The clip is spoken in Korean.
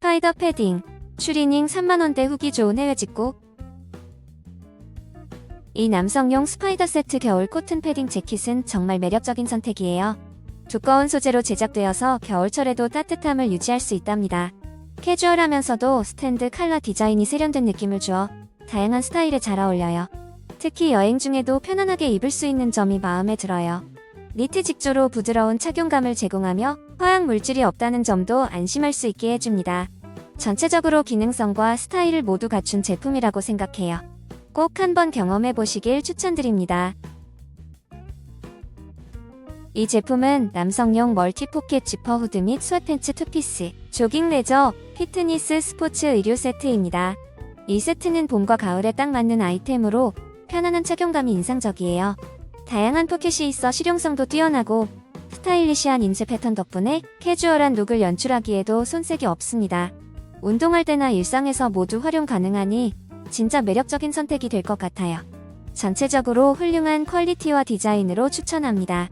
스파이더 패딩, 추리닝 3만원대 후기 좋은 해외 직구. 이 남성용 스파이더 세트 겨울 코튼 패딩 재킷은 정말 매력적인 선택이에요. 두꺼운 소재로 제작되어서 겨울철에도 따뜻함을 유지할 수 있답니다. 캐주얼하면서도 스탠드 칼라 디자인이 세련된 느낌을 주어 다양한 스타일에 잘 어울려요. 특히 여행 중에도 편안하게 입을 수 있는 점이 마음에 들어요. 니트 직조로 부드러운 착용감을 제공하며 화학 물질이 없다는 점도 안심할 수 있게 해줍니다. 전체적으로 기능성과 스타일을 모두 갖춘 제품이라고 생각해요. 꼭 한번 경험해 보시길 추천드립니다. 이 제품은 남성용 멀티 포켓 지퍼 후드 및 스웨트팬츠 투피스, 조깅 레저, 피트니스 스포츠 의류 세트입니다. 이 세트는 봄과 가을에 딱 맞는 아이템으로 편안한 착용감이 인상적이에요. 다양한 포켓이 있어 실용성도 뛰어나고 스타일리시한 인쇄 패턴 덕분에 캐주얼한 룩을 연출하기에도 손색이 없습니다. 운동할 때나 일상에서 모두 활용 가능하니 진짜 매력적인 선택이 될 것 같아요. 전체적으로 훌륭한 퀄리티와 디자인으로 추천합니다.